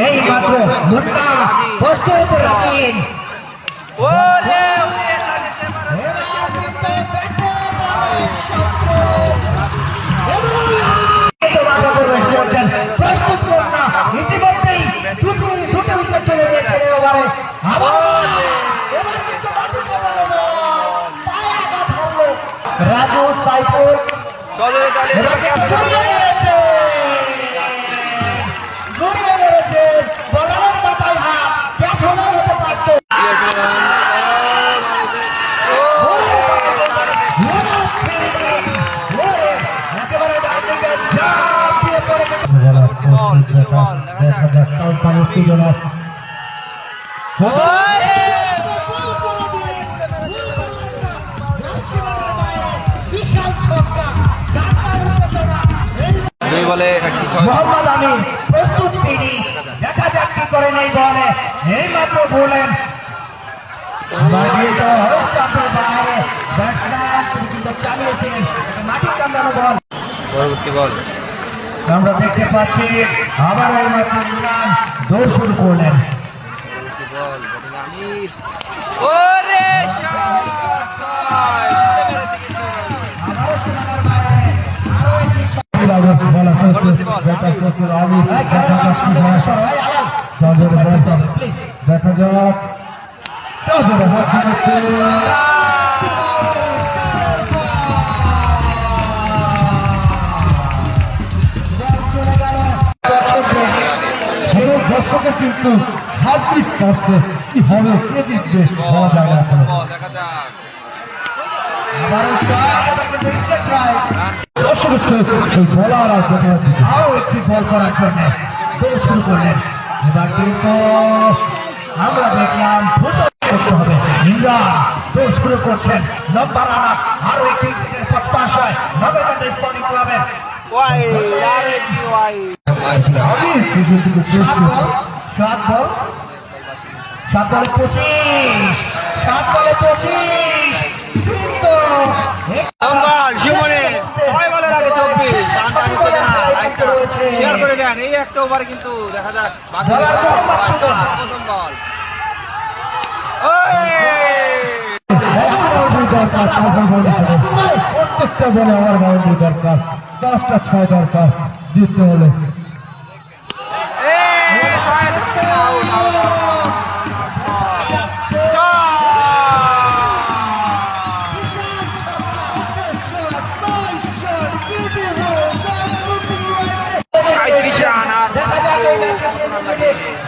এই মাত্র মুন্না প্রস্তুত রাখেন ওরে উড়িয়ে ছাড়িয়েছে এবার। দুই বলে মোহাম্মদ আমিন প্রস্তুত তিনি দেখা যাক কি করেন এই বলে এই মাত্র বলেন পরবর্তী বল আমরা দেখতে পাচ্ছি আবার ইমরান দৌড় শুরু করলেন। পরবর্তী বল কিন্তু হার্দিক করছে কি হবে কে জিতবে? বলা যায় না। দর্শক হচ্ছে ওই বলার আর ব্যাটার দিকে। একটি বল করার জন্য দৌড় শুরু করলেন। এবার কিন্তু আমরা দেখলাম ফুটো করতে হবে। ইমরান দৌড় শুরু করছেন। লম্বা রানা আরও একটি প্রত্যাশায় নগরকান্ড স্পোর্টিং ক্লাবের ওয়াই আর একটি ওয়াই। সাত বল সাত বল পঁচিশ সাত বলে পঁচিশ কিন্তু এই একটা ওভারে কিন্তু দেখা যাক। প্রথম বল। হিসেবে প্রত্যেকটা বলে আমার বাউন্ডারি দরকার পাঁচটা ছয় দরকার জিততে হলে।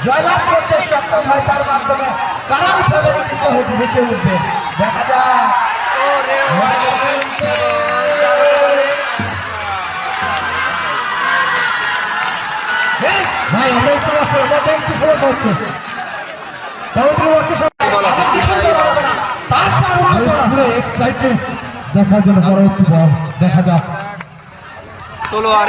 জয়লাভ করতে সক্ষম হয় তার মাধ্যমে। কারাল ফ্যামিলি কিন্তু বেঁচে উঠবে দেখা ওরে ভাই, আমরা একটু আসলে আমাদের একটু ফলো করছে। বাউন্ডারি ওয়ার্কে সব আমি পুরো এক্সাইটেড দেখার জন্য পরবর্তী বল। দেখা যাক। আর।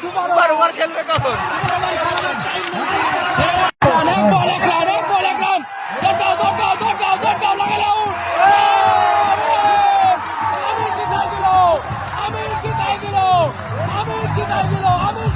সুপার ওভার খেলবে কখন আমি জিতাই দিল